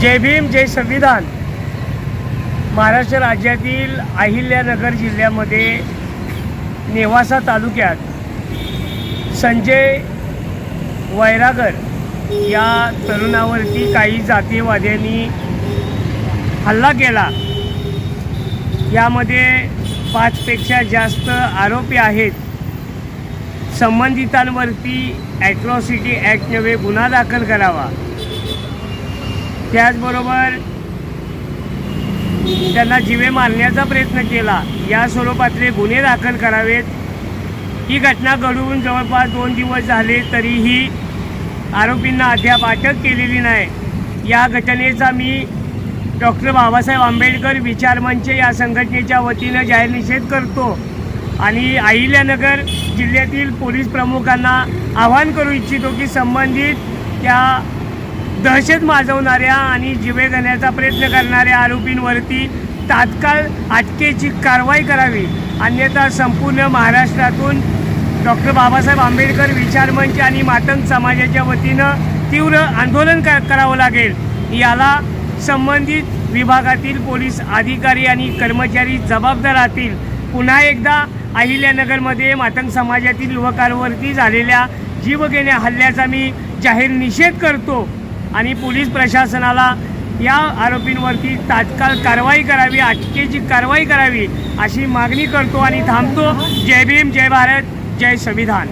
जय भीम जय संविधान. महाराष्ट्र राज्यातील अहिल्यानगर जिल्ह्यामध्ये नेवासा तालुक्यात संजय वैरागर या तरुणावरती काही जातीयवाद्यांनी हल्ला केला. यामध्ये पाचपेक्षा जास्त आरोपी आहेत. संबंधितांवरती ॲट्रॉसिटी ॲक्ट नव्हे गुन्हा दाखल करावा. त्याचबरोबर त्यांना जीवे मारण्याचा प्रयत्न केला. या स्वरूपातले गुन्हे दाखल करावेत. ही घटना घडून जवळपास दोन दिवस झाले तरीही आरोपींना अद्याप अटक केलेली नाही. या घटनेचा मी डॉक्टर बाबासाहेब आंबेडकर विचारमंच या संघटनेच्या वतीनं जाहीर निषेध करतो आणि अहिल्यानगर जिल्ह्यातील पोलीस प्रमुखांना आवाहन करू इच्छितो की संबंधित त्या दहशत माजवणाऱ्या आणि जिवे घेण्याचा प्रयत्न करणाऱ्या आरोपींवरती तात्काळ अटकेची कारवाई करावी. अन्यथा संपूर्ण महाराष्ट्रातून डॉक्टर बाबासाहेब आंबेडकर विचारमंच आणि मातंग समाजाच्या वतीनं तीव्र आंदोलन क करावं लागेल. याला संबंधित विभागातील पोलीस अधिकारी आणि कर्मचारी जबाबदार राहतील पुन्हा एकदा अहिल्यानगरमध्ये मातंग समाजातील युवकांवरती झालेल्या जीवघेण्या हल्ल्याचा मी जाहीर निषेध करतो. आणि पोलीस प्रशासनाला या आरोपींवरती तात्काळ कारवाई करावी अटकेची कारवाई करावी अशी मागणी करतो आणि थांबतो. जय भीम जय भारत जय संविधान.